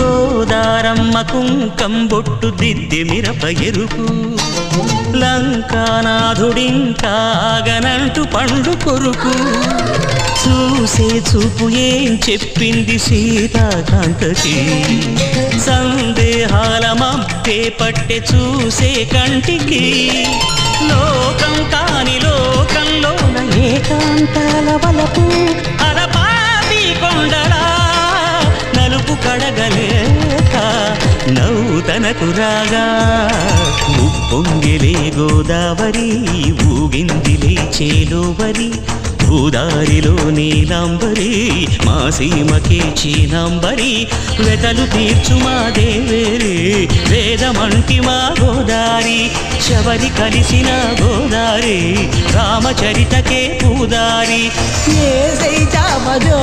గోదారమ్మ కుంకం బొట్టు దిద్దె మిరప ఎరుపు. లంకానాథుడింకాగనంటు పండు కొరుకు. చూసే చూపు ఏం చెప్పింది సీతాకాంతకి. సందేహాల మబ్బే పట్టె చూసే కంటికి. లోకం కాని లోకంలోన ఏకాంతాల వలపు. నలుపు నవ్వుతనకు రాగా ఉప్పొంగిలే గోదావరి ఊగిందిలే చేలోవరి భూదారిలో నీలాంబరి మా సీమకే చీనాంబరి వెతలు తీర్చు మా దేవేరి వేదమంటి మా గోదారి శబరి కలిసిన గోదారి రామచరితకే పూదారి. ఏ సైతామజో